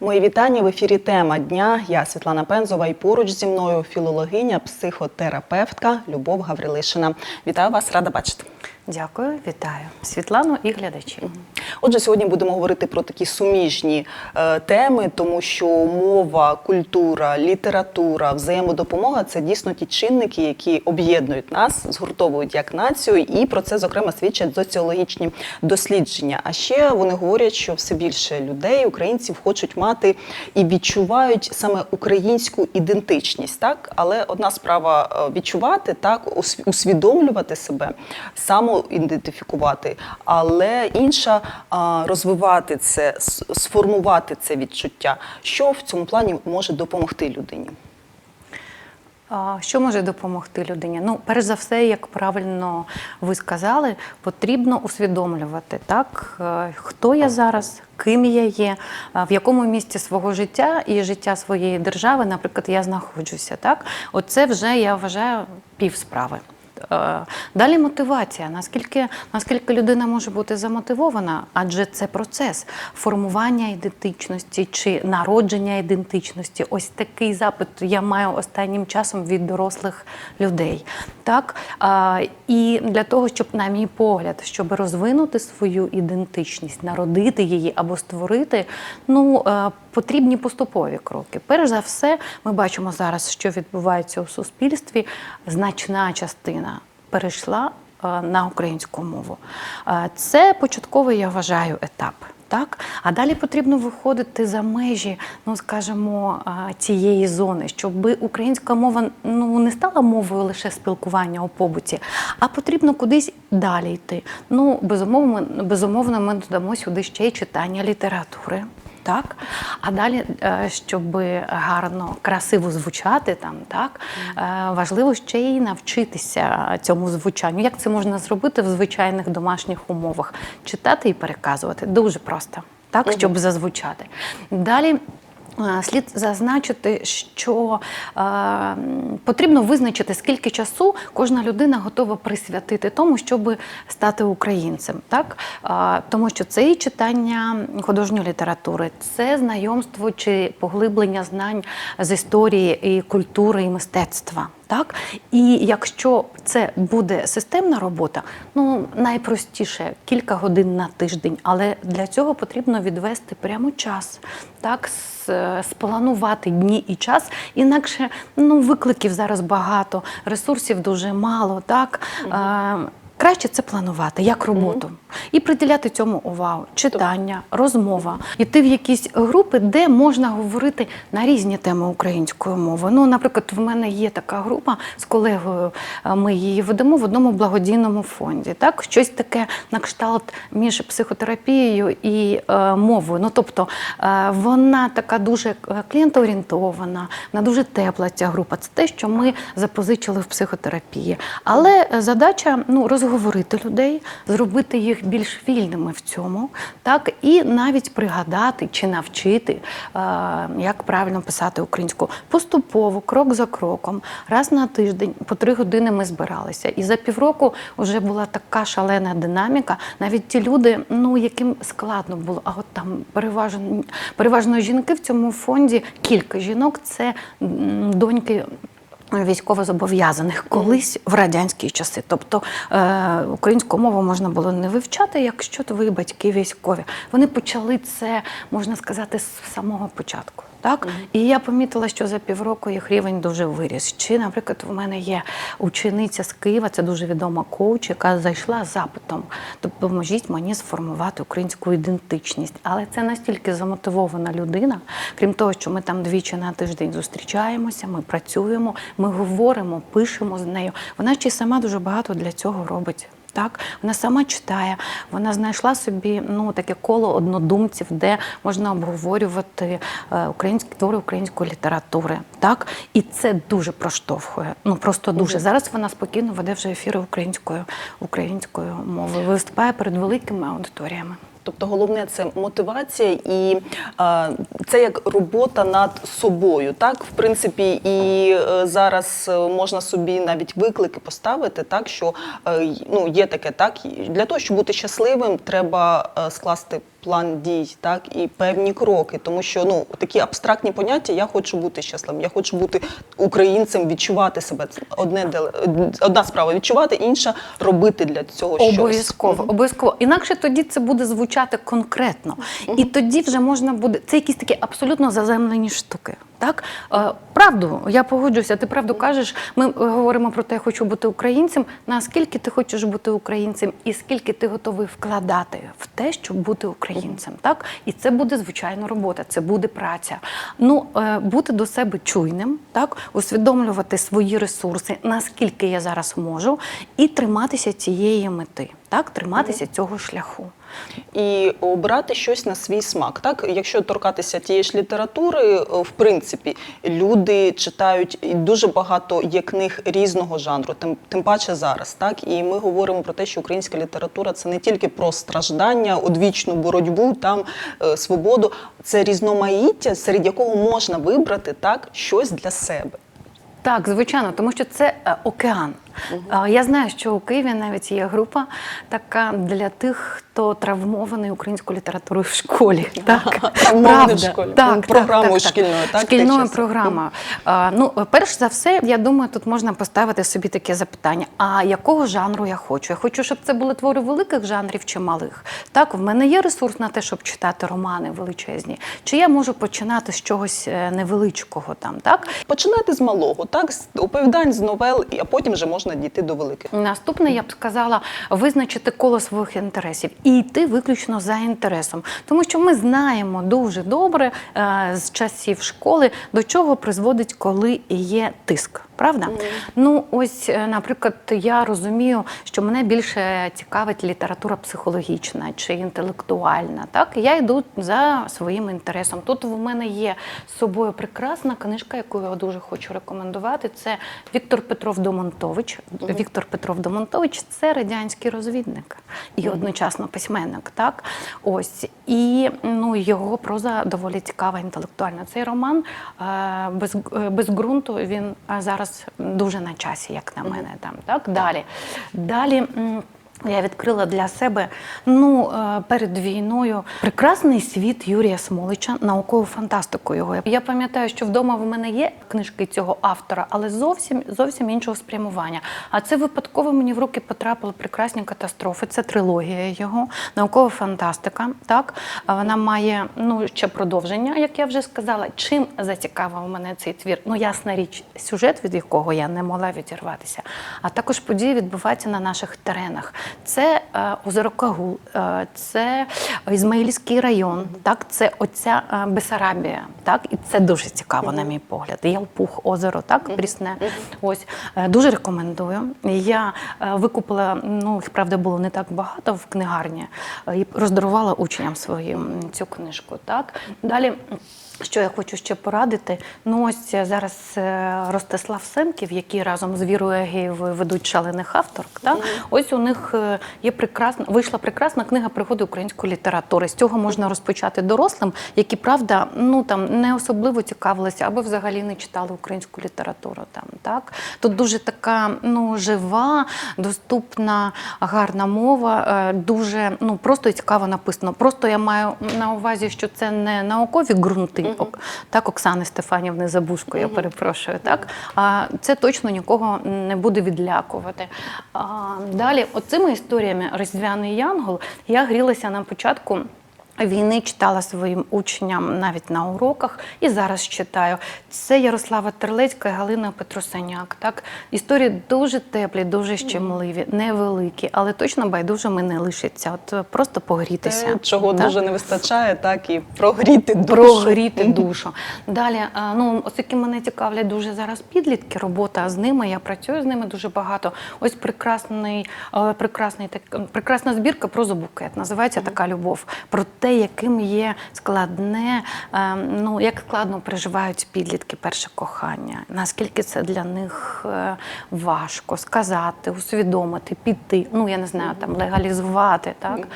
Мої вітання в ефірі Тема дня. Я Світлана Пензова і поруч зі мною філологиня, психотерапевтка Любов Гаврилишина. Вітаю вас, рада бачити. Дякую, вітаю Світлану і глядачів. Отже, сьогодні будемо говорити про такі суміжні е, теми, тому що мова, культура, література, взаємодопомога це дійсно ті чинники, які об'єднують нас, згуртовують як націю, і про це зокрема свідчать соціологічні дослідження. А ще вони говорять, що все більше людей, українців, хочуть мати і відчувають саме українську ідентичність, так але одна справа е, відчувати, так ус- усвідомлювати себе, самоідентифікувати, але інша розвивати це, сформувати це відчуття. Що в цьому плані може допомогти людині? Що може допомогти людині? Ну, перш за все, як правильно ви сказали, потрібно усвідомлювати, так, е, хто я зараз, ким я є, в якому місці свого життя і життя своєї держави, наприклад, я знаходжуся. Так? Оце вже я вважаю пів справи. Е, Далі мотивація. Наскільки, наскільки людина може бути замотивована, адже це процес формування ідентичності чи народження ідентичності. Ось такий запит я маю останнім часом від дорослих людей. Так? І для того, щоб, на мій погляд, щоб розвинути свою ідентичність, народити її або створити, ну, е, потрібні поступові кроки. Перш за все, ми бачимо зараз, що відбувається у суспільстві. Значна частина перейшла е, на українську мову. Е, Це початковий, я вважаю, етап. Так, а далі потрібно виходити за межі, ну скажімо, цієї зони, щоб українська мова ну не стала мовою лише спілкування у побуті, а потрібно кудись далі йти. Ну безумовно, безумовно, ми додамо сюди ще й читання літератури. Так, а далі, е, щоб гарно, красиво звучати там, так е, важливо ще й навчитися цьому звучанню. Як це можна зробити в звичайних домашніх умовах? Читати і переказувати дуже просто, так, щоб зазвучати. Далі. Слід зазначити, що е, потрібно визначити, скільки часу кожна людина готова присвятити тому, щоб стати українцем. Так? Е, тому що це і читання художньої літератури, це знайомство чи поглиблення знань з історії і культури і мистецтва. Так, і якщо це буде системна робота, ну найпростіше кілька годин на тиждень, але для цього потрібно відвести прямо час, так спланувати дні і час. Інакше ну викликів зараз багато, ресурсів дуже мало. Так Е, краще це планувати як роботу і приділяти цьому увагу, читання, розмова, йти в якісь групи, де можна говорити на різні теми українською мовою. Ну, наприклад, в мене є така група з колегою. е, Ми її ведемо в одному благодійному фонді. Так, щось таке на кшталт між психотерапією і е, мовою. Ну, тобто е, вона така дуже е, клієнтоорієнтована, вона дуже тепла. Ця група. Це те, що ми запозичили в психотерапії. Але е, задача ну розговорити людей, зробити їх більш вільними в цьому, так і навіть пригадати чи навчити, е, як правильно писати українську поступово, крок за кроком, раз на тиждень, по три години ми збиралися. І за півроку вже була така шалена динаміка. Навіть ті люди, ну яким складно було, а от там переважно, переважно жінки в цьому фонді, кілька жінок це доньки. Військовозобов'язаних колись в радянські часи, тобто е, українську мову можна було не вивчати, якщо твої батьки військові. Вони почали це, можна сказати, з самого початку. Так і я помітила, що за півроку їх рівень дуже виріс. Чи, наприклад, у мене є учениця з Києва, це дуже відома коуч, яка зайшла з запитом. Допоможіть мені сформувати українську ідентичність. Але це настільки замотивована людина, крім того, що ми там двічі на тиждень зустрічаємося, ми працюємо, ми говоримо, пишемо з нею. Вона ще й сама дуже багато для цього робить. Так, вона сама читає, вона знайшла собі ну таке коло однодумців, де можна обговорювати е, українські твори української літератури. Так, і це дуже проштовхує. Ну просто дуже зараз вона спокійно веде вже ефіри українською українською мовою. Виступає перед великими аудиторіями. Тобто головне це мотивація і е, це як робота над собою. Так, в принципі, і е, зараз е, можна собі навіть виклики поставити, так що е, ну є таке, так для того, щоб бути щасливим, треба скласти план дій, так і певні кроки, тому що ну такі абстрактні поняття я хочу бути щасливим, я хочу бути українцем, відчувати себе. Одне одна справа відчувати, інша робити для цього щось. Обов'язково, обов'язково. Інакше тоді це буде звучати конкретно. І тоді вже можна буде. Це якісь такі абсолютно заземлені штуки. Так, Е, правду, я погоджуюся. Ти правду кажеш. Ми е, говоримо про те, я хочу бути українцем. Наскільки ти хочеш бути українцем, і скільки ти готовий вкладати в те, щоб бути українцем, так і це буде звичайно робота, це буде праця. Ну е, бути до себе чуйним, так усвідомлювати свої ресурси, наскільки я зараз можу, і триматися цієї мети, так триматися цього шляху. І обрати щось на свій смак. Так, якщо торкатися тієї ж літератури, е, в принципі, люди читають дуже багато є книг різного жанру, тим, тим паче зараз. Так, і ми говоримо про те, що українська література це не тільки про страждання, одвічну боротьбу, там е, свободу, це різноманіття, серед якого можна вибрати так щось для себе. Так, звичайно, тому що це е, океан. Е, Я знаю, що у Києві навіть є група така для тих, хто травмований українською літературою в школі. Так, Травмований в школі. Ну, програмою шкільною, так, Шкільною тих часів. програмою. Ну, перш за все, я думаю, тут можна поставити собі таке запитання: а якого жанру я хочу? Я хочу, щоб це були твори великих жанрів чи малих. Так, в мене є ресурс на те, щоб читати романи величезні. Чи я можу починати з чогось е, невеличкого там, так? Починати з малого, так, з оповідань, з новел, а потім вже можна дійти до великих. Наступне, я б сказала, визначити коло своїх інтересів і йти виключно за інтересом, тому що ми знаємо дуже добре е, з часів школи, до чого призводить, коли є тиск. Правда? Ну, ось, е, наприклад, я розумію, що мене більше цікавить література психологічна чи інтелектуальна. Так, я йду за своїм інтересом. Тут в мене є з собою прекрасна книжка, яку я дуже хочу рекомендувати. Це Віктор Петров Домонтович. Віктор Петров Домонтович це радянський розвідник і одночасно письменник. Так, ось і ну його проза доволі цікава, інтелектуальна. Цей роман е, без, е, без ґрунту він е, зараз дуже на часі, як на мене. Там так далі. Далі. Я відкрила для себе ну е, перед війною прекрасний світ Юрія Смолича, наукову фантастику його. Я пам'ятаю, що вдома в мене є книжки цього автора, але зовсім зовсім іншого спрямування. А це випадково мені в руки потрапили прекрасні катастрофи. Це трилогія його, наукова фантастика. Так вона має ну ще продовження, як я вже сказала. Чим зацікавив мене цей твір? Ну ясна річ, сюжет, від якого я не могла відірватися, а також події відбуваються на наших теренах. Це е, озеро Кагул, е, це Ізмаїльський район, так, це оця е, Бесарабія, так, і це дуже цікаво, на мій погляд. Ялпух озеро, так, прісне. Ось дуже рекомендую. Я викупила, ну їх правда було не так багато в книгарні, і роздарувала учням своїм цю книжку. Так далі. Що я хочу ще порадити? Ну ось зараз е, Ростислав Семків, який разом з Вірою Агієвою ведуть шалених авторок. Так? Ось у них е, є прекрасна, вийшла прекрасна книга пригоди української літератури. З цього можна розпочати дорослим, які правда ну там не особливо цікавилися або взагалі не читали українську літературу. Там так тут дуже така ну жива, доступна, гарна мова, е, дуже ну просто цікаво написано. Просто я маю на увазі, що це не наукові ґрунти, ок- так Оксани Стефанівни Забушко, я перепрошую. Так а це точно нікого не буде відлякувати. А, далі, оцими історіями Різдвяний Янгол я грілася на початку. Війни читала своїм учням навіть на уроках і зараз читаю. Це Ярослава Терлецька і Галина Петросаняк. Так історії дуже теплі, дуже щемливі, невеликі, але точно байдужими не лишаться. От е, просто погрітися. Те, чого Так? дуже не вистачає, так і прогріти душу. Прогріти душу. Далі, е, ну оскільки мене цікавлять дуже зараз підлітки, робота з ними, я працюю з ними дуже багато. Ось прекрасний, е, прекрасний так, прекрасна збірка про зубукет. Називається така любов. Про те, яким є складне, е, ну як складно переживають підлітки перше кохання, наскільки це для них е, важко сказати, усвідомити, піти. Ну я не знаю, там легалізувати, так.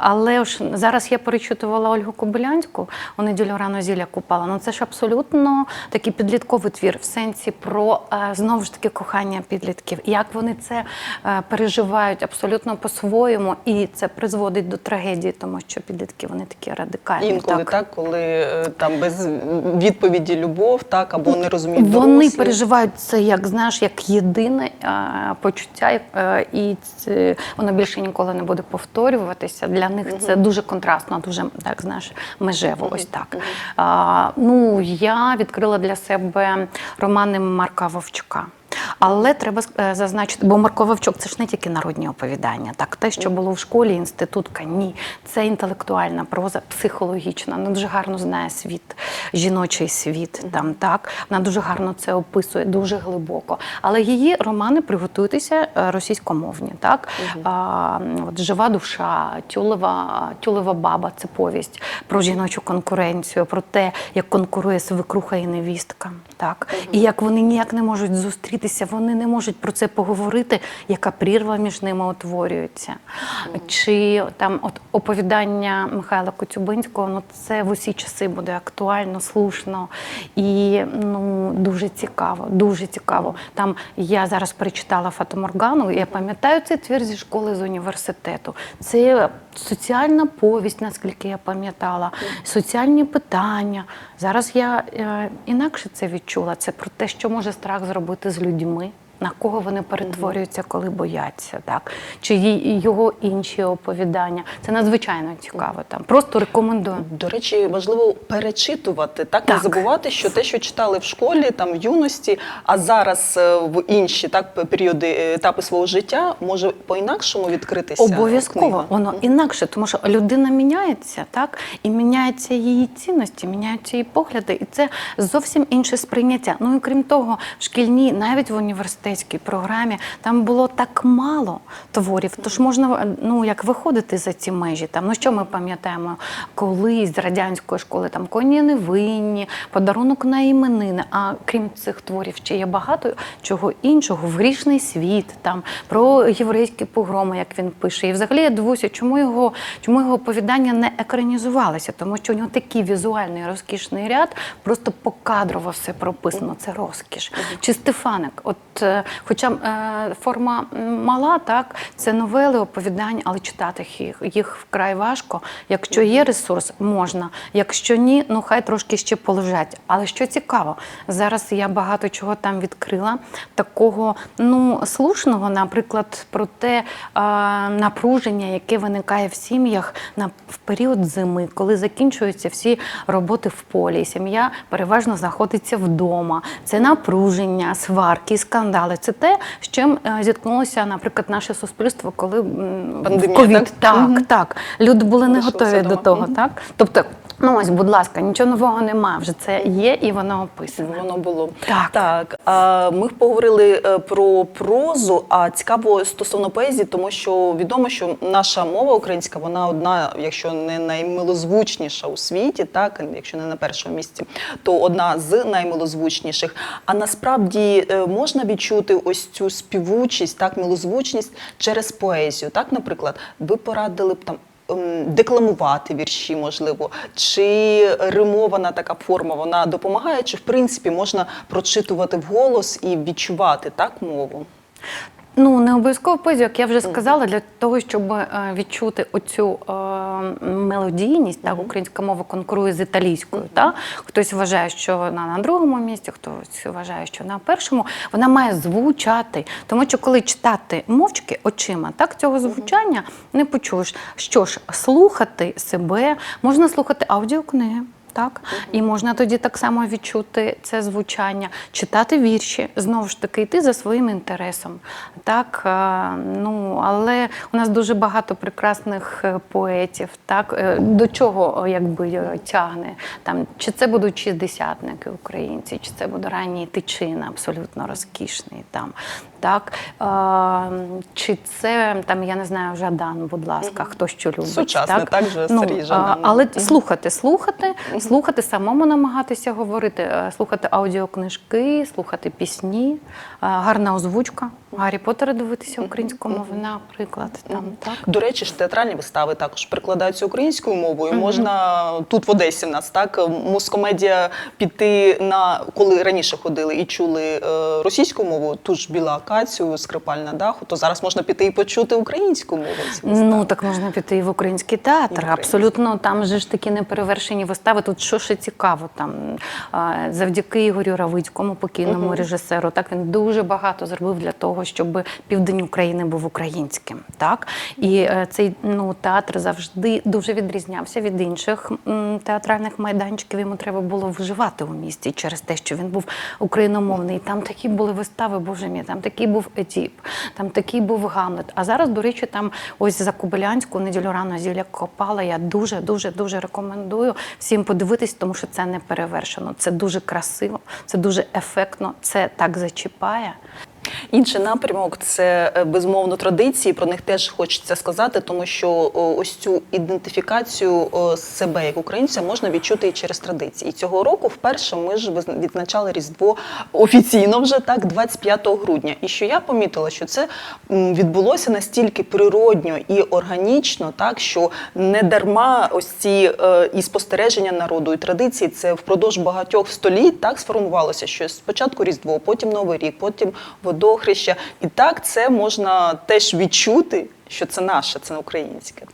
Але ж зараз я перечитувала Ольгу Кобилянську у неділю рано зілля купала. Ну це ж абсолютно такий підлітковий твір в сенсі про е, знову ж таки кохання підлітків, як вони це е, переживають абсолютно по-своєму, і це призводить до трагедії, тому що підлітки підлітки, вони такі радикальні. Інколи так, коли е, там без відповіді любов, так або не розуміють Вони дорослі. переживають це як знаєш, як єдине а, почуття, е, і це воно більше ніколи не буде повторюватися. Для них це дуже контрастно, дуже так знаєш, межево. Ось так. А, ну я відкрила для себе романи Марка Вовчука. Але треба е, зазначити, бо Марко Вовчук це ж не тільки народні оповідання. Так, те, що було в школі, інститутка, ні. Це інтелектуальна проза, психологічна. Вона дуже гарно знає світ, жіночий світ. Там так вона дуже гарно це описує, дуже глибоко. Але її романи приготуйтеся е, російськомовні. Так а, от жива душа, тюлева, тюлева баба це повість про жіночу конкуренцію, про те, як конкурує свекруха і невістка. Так і як вони ніяк не можуть зустрітися, вони не можуть про це поговорити, яка прірва між ними утворюється. Чи там от оповідання Михайла Коцюбинського, ну це в усі часи буде актуально, слушно і ну дуже цікаво, дуже цікаво. Там я зараз перечитала Фатоморгану, я пам'ятаю цей твір зі школи з університету. Це соціальна повість, наскільки я пам'ятала, соціальні питання. Зараз я е, інакше це відчула. Це про те, що може страх зробити з людьми. du moins. На кого вони перетворюються, коли бояться, так чи його інші оповідання? Це надзвичайно цікаво. Там просто рекомендую. До речі, важливо перечитувати, так, не забувати, що те, що читали в школі, там в юності, а зараз е, в інші так періоди е, етапи свого життя може по-інакшому відкритися. Обов'язково воно інакше, тому що людина міняється, так і міняються її цінності, міняються її погляди, і це зовсім інше сприйняття. Ну і крім того, в шкільній, навіть в університетській програмі, там було так мало творів. Тож можна ну як виходити за ці межі. Там ну що ми пам'ятаємо колись з радянської школи, там коні невинні, подарунок на іменини. А крім цих творів, ще є багато чого іншого. Грішний світ, там про єврейські погроми, як він пише. І взагалі я дивуюся, чому його, чому його оповідання не екранізувалися, тому що у нього такий візуальний розкішний ряд, просто покадрово все прописано. Це розкіш. Чи Стефаник, от е, хоча е, форма мала, так це новели, оповідання, але читати їх, їх вкрай важко. Якщо є ресурс, можна. Якщо ні, ну хай трошки ще полежать. Але що цікаво, зараз я багато чого там відкрила, такого ну слушного, наприклад, про те е, напруження, яке виникає в сім'ях на в період зими, коли закінчуються всі роботи в полі. Сім'я переважно знаходиться вдома. Це напруження, сварки, скандали. Це те, з чим е, зіткнулося, наприклад, наше суспільство, коли Пандемія, COVID. ковід. так? Так, так. Люди були не готові до того, того, Мгм. так? Тобто, ну ось, будь ласка, нічого нового немає. Вже це є і воно описане. Воно було Так. так. А ми поговорили е, про прозу. А цікаво стосовно поезії, тому що відомо, що наша мова українська, вона одна, якщо не наймилозвучніша у світі, так якщо не на першому місці, то одна з наймилозвучніших. А насправді е, можна відчути ось цю співучість, так милозвучність через поезію. Так, наприклад, ви порадили б там. Декламувати вірші, можливо, чи римована така форма вона допомагає, чи в принципі можна прочитувати вголос і відчувати так мову? Ну, не обов'язково поезію, як я вже сказала, для того, щоб е, відчути оцю е, мелодійність, так, українська мова конкурує з італійською. Так? Хтось вважає, що вона на другому місці, хтось вважає, що на першому. Вона має звучати. Тому що коли читати мовчки очима, так цього звучання не почуєш. Що ж, слухати себе, можна слухати аудіокниги. Так, і можна тоді так само відчути це звучання, читати вірші, знову ж таки, йти за своїм інтересом. Так, е, ну, але у нас дуже багато прекрасних е, поетів. Так, е, до чого якби тягне? Там, чи це будуть шістдесятники українці, чи це буде ранній тичина, абсолютно розкішний там. Так, чи це там, я не знаю, Жадан, будь ласка, хто що любить. Сучасний, так же, Сергій Жадан. Але слухати, слухати, слухати, самому намагатися говорити, е, слухати аудіокнижки, слухати пісні, е, гарна озвучка. Гаррі Поттера дивитися українською мовою, наприклад. Там, так? До речі, ж театральні вистави також перекладаються українською мовою. Можна тут в Одесі в нас так мускомедія піти на коли раніше ходили і чули е, російську мову, ту ж біла акацію, скрипаль на даху, то зараз можна піти і почути українську мову. Ну так можна піти і в український театр. український. Абсолютно там же ж такі неперевершені вистави. Тут що ще цікаво, там завдяки Ігорю Равицькому, покійному режисеру, так він дуже багато зробив для того, щоб південь України був українським. Так і е, цей ну театр завжди дуже відрізнявся від інших театральних майданчиків. Йому треба було вживати у місті через те, що він був україномовний. І Там такі були вистави, боже мій, там такий був Едіп, там такий був Гамлет. А зараз, до речі, там ось за Кобилянську неділю рано зілля Копала. Я дуже, дуже, дуже рекомендую всім подивитись, тому що це не перевершено. Це дуже красиво, це дуже ефектно, це так зачіпає. Інший напрямок це е, безумовно традиції. Про них теж хочеться сказати, тому що ось цю ідентифікацію себе як українця можна відчути і через традиції. І цього року вперше ми ж відзначали Різдво офіційно вже так, 25 грудня. І що я помітила, що це відбулося настільки природньо і органічно, так що не дарма ось ці е, і спостереження народу, і традиції це впродовж багатьох століть так сформувалося, що спочатку Різдво, потім Новий рік, потім водохреща. І так це можна теж відчути, що це наше, це українське.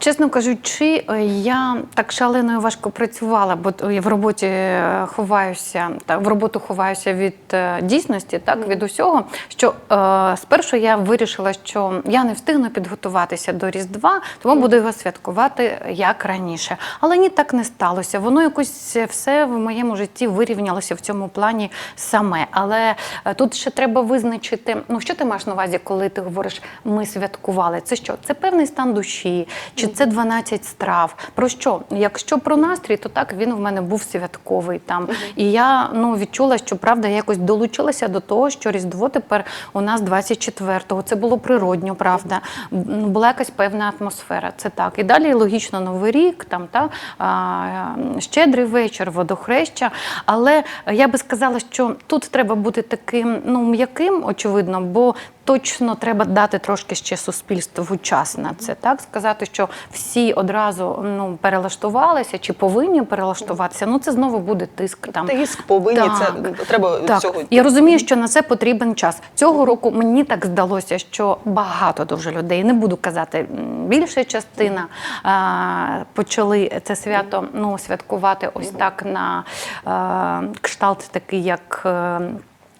Чесно кажучи, е, я так шалено і важко працювала, бо я в роботі е, ховаюся, так в роботу ховаюся від е, дійсності, так від усього. Що е, спершу я вирішила, що я не встигну підготуватися до Різдва, тому буду його святкувати як раніше. Але ні, так не сталося. Воно якось все в моєму житті вирівнялося в цьому плані саме. Але тут ще треба визначити, ну що ти маєш на увазі, коли ти говориш ми святкували? Це що? Це певний стан душі, чи це 12 страв? Про що? Якщо про настрій, то так він в мене був святковий там. І я ну відчула, що правда якось долучилася до того, що Різдво тепер у нас 24-го. Це було природньо, правда. Була якась певна атмосфера. Це так. І далі логічно Новий рік, там та а, щедрий вечір, водохреща. Але я би сказала, що тут треба бути таким ну м'яким, очевидно, бо точно треба дати трошки ще суспільству час на це. Так сказати, що всі одразу ну перелаштувалися чи повинні перелаштуватися. Ну це знову буде тиск. Там Тиск повинні, це треба так. цього. Я розумію, що на це потрібен час. Цього року мені так здалося, що багато дуже людей, не буду казати, більша частина а, почали це свято ну, святкувати ось так на а, кшталт такий, як.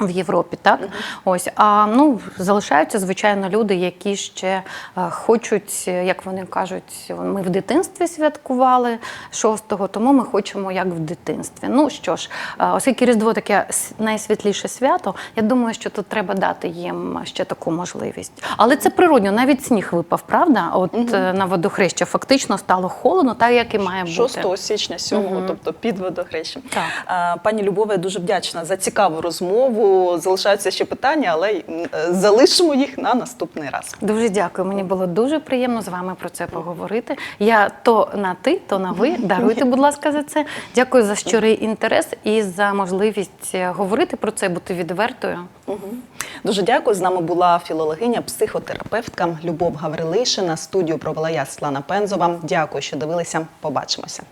Е, в Європі, так ось а ну залишаються звичайно люди, які ще е, хочуть, е, як вони кажуть, ми в дитинстві святкували 6-го, тому ми хочемо як в дитинстві. Ну що ж, е, оскільки Різдво таке найсвітліше свято, я думаю, що тут треба дати їм ще таку можливість. Але це природньо, навіть сніг випав, правда? От е, на водохреща фактично стало холодно, так як і має бути. 6 січня, 7, тобто під водохрещем. Так. А, Пані Любове, я дуже вдячна за цікаву розмову. Залишаються ще питання, але залишимо їх на наступний раз. Дуже дякую. Мені було дуже приємно з вами про це поговорити. Я то на ти, то на ви. Даруйте, будь ласка, за це. Дякую за щирий інтерес і за можливість е, говорити про це, бути відвертою. Дуже дякую. З нами була філологиня, психотерапевтка Любов Гаврилишина. Студію провела я Світлана Пензова. Дякую, що дивилися. Побачимося.